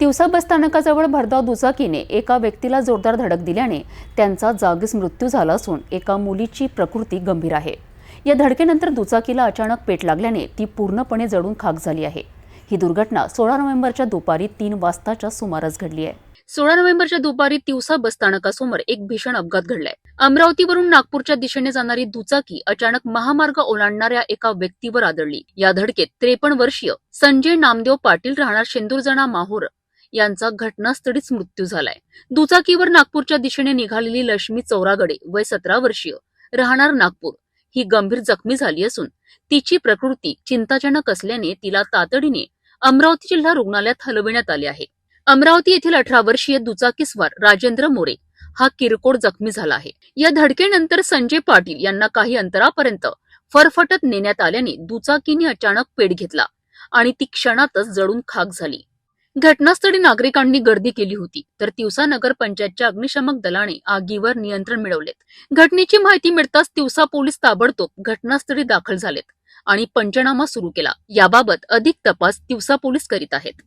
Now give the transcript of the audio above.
तिवसा बस स्थानकाजवळ भरधाव दुचाकीने एका व्यक्तीला जोरदार धडक दिल्याने त्यांचा जागीच मृत्यू झाला असून एका मुलीची प्रकृती गंभीर आहे. या धडकेनंतर दुचाकीला अचानक पेट लागल्याने ती पूर्णपणे जडून खाक झाली आहे. ही दुर्घटना सोळा नोव्हेंबरच्या दुपारी तीन वाजताच्या सुमारास घडली आहे. सोळा नोव्हेंबरच्या दुपारी तिवसा बस स्थानकासमोर एक भीषण अपघात घडलाय. अमरावतीवरून नागपूरच्या दिशेने जाणारी दुचाकी अचानक महामार्ग ओलांडणाऱ्या एका व्यक्तीवर आदळली. या धडकेत त्रेपन्न वर्षीय संजय नामदेव पाटील राहणार शेंदूरजणा माहूर यांचा घटनास्थळीच मृत्यू झालाय. दुचाकीवर नागपूरच्या दिशेने निघालेली लक्ष्मी चौरागडे वय सतरा वर्षीय राहणार नागपूर. ही गंभीर जखमी झाली असून तिची प्रकृती चिंताजनक असल्याने तिला तातडीने अमरावती जिल्हा रुग्णालयात हलविण्यात आले आहे. अमरावती येथील अठरा वर्षीय दुचाकीस्वार राजेंद्र मोरे हा किरकोळ जखमी झाला आहे. या धडकेनंतर संजय पाटील यांना काही अंतरापर्यंत फरफटत नेण्यात आल्याने दुचाकीने अचानक पेट घेतला आणि ती क्षणातच जळून खाक झाली. घटनास्थळी नागरिकांनी गर्दी केली होती. तर तिवसा नगर पंचायतच्या अग्निशमक दलाने आगीवर नियंत्रण मिळवलेत. घटनेची माहिती मिळताच तिवसा पोलीस ताबडतोब घटनास्थळी दाखल झालेत आणि पंचनामा सुरू केला. याबाबत अधिक तपास तिवसा पोलीस करीत आहेत.